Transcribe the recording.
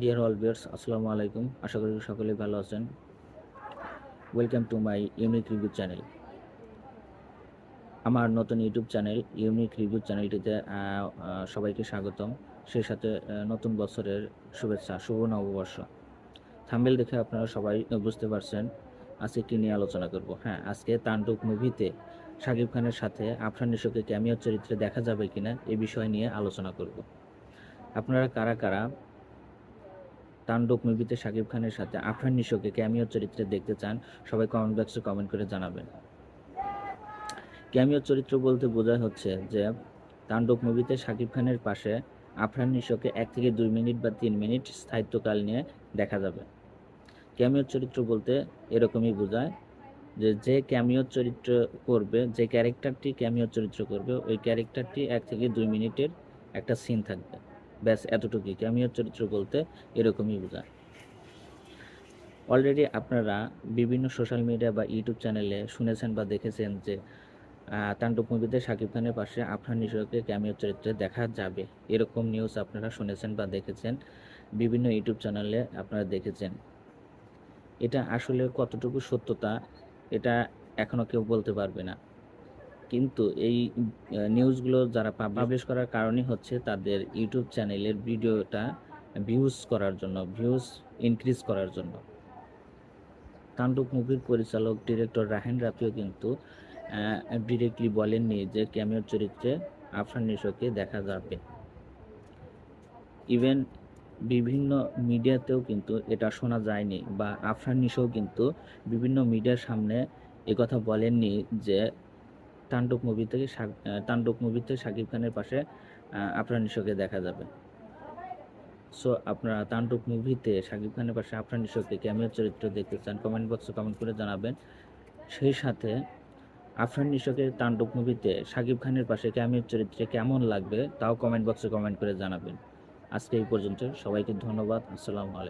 Deer all viewers আসসালামু আলাইকুম। আশা করি সকলে ভালো আছেন। Welcome to my unique review channel আমার নতুন ইউটিউব চ্যানেল ইউনিক রিভিউ চ্যানেলটিতে সবাইকে স্বাগতম। সেই সাথে নতুন বছরের শুভেচ্ছা, শুভ নববর্ষ। থাম্বেল দেখে আপনারা সবাই বুঝতে পারছেন আজকে কী নিয়ে আলোচনা করব। হ্যাঁ আজকে তাণ্ডব মুভিতে শাকিব খানের সাথে আফরান নিশোকে ক্যামিও চরিত্রে দেখা যাবে কিনা এ বিষয় নিয়ে আলোচনা করব। আপনারা কারা কারা তাণ্ডব মুভিতে শাকিব খানের সাথে আফরান নিশোকে ক্যামিও চরিত্রে দেখতে চান, সবাই কমেন্ট বক্সে কমেন্ট করে জানাবেন। ক্যামিও চরিত্র বলতে বোঝায় হচ্ছে যে, তাণ্ডব মুভিতে শাকিব খানের পাশে আফরান নিশোকে এক থেকে দুই মিনিট বা তিন মিনিট স্থায়িত্বকাল নিয়ে দেখা যাবে। ক্যামিও চরিত্র বলতে এরকমই বোঝায় যে যে ক্যামিও চরিত্র করবে, যে ক্যারেক্টারটি ক্যামিও চরিত্র করবে, ওই ক্যারেক্টারটি এক থেকে দুই মিনিটের একটা সিন থাকবে। ব্যাস, এতটুকুই। ক্যামিও চরিত্র বলতে এরকমই বোঝায়। অলরেডি আপনারা বিভিন্ন সোশ্যাল মিডিয়া বা ইউটিউব চ্যানেলে শুনেছেন বা দেখেছেন যে তাণ্ডব মুভিতে শাকিব খানের পাশে আফরান নিশোকে ক্যামিও চরিত্রে দেখা যাবে। এরকম নিউজ আপনারা শুনেছেন বা দেখেছেন, বিভিন্ন ইউটিউব চ্যানেলে আপনারা দেখেছেন। এটা আসলে কতটুকু সত্যতা, এটা এখনও কেউ বলতে পারবে না। কিন্তু এই নিউজগুলো যারা পাবলিশ করার কারণই হচ্ছে তাদের ইউটিউব চ্যানেলের ভিডিওটা ভিউজ করার জন্য ভিউজ ইনক্রিজ করার জন্য। তাণ্ডব মুভির পরিচালক ডিরেক্টর রাহেন রাফিও কিন্তু ডিরেক্টলি বলেননি যে ক্যামিওর চরিত্রে আফরান নিশোকে দেখা যাবে। ইভেন বিভিন্ন মিডিয়াতেও কিন্তু এটা শোনা যায়নি বা আফরান নিশোও কিন্তু বিভিন্ন মিডিয়ার সামনে কথা বলেননি যে তাণ্ডব মুভি থেকে তাণ্ডব মুভিতে শাকিব খানের পাশে আফরান নিশোকে দেখা যাবে। সো আপনারা তাণ্ডব মুভিতে শাকিব খানের পাশে আফরান নিশোকে ক্যামিও চরিত্র দেখতে চান কমেন্ট বক্সে কমেন্ট করে জানাবেন। সেই সাথে আফরান নিশোকে তাণ্ডব মুভিতে শাকিব খানের পাশে ক্যামিও চরিত্রে কেমন লাগবে, তাও কমেন্ট বক্সে কমেন্ট করে জানাবেন। আজকে এই পর্যন্ত, সবাইকে ধন্যবাদ, আসসালামু আলাইকুম।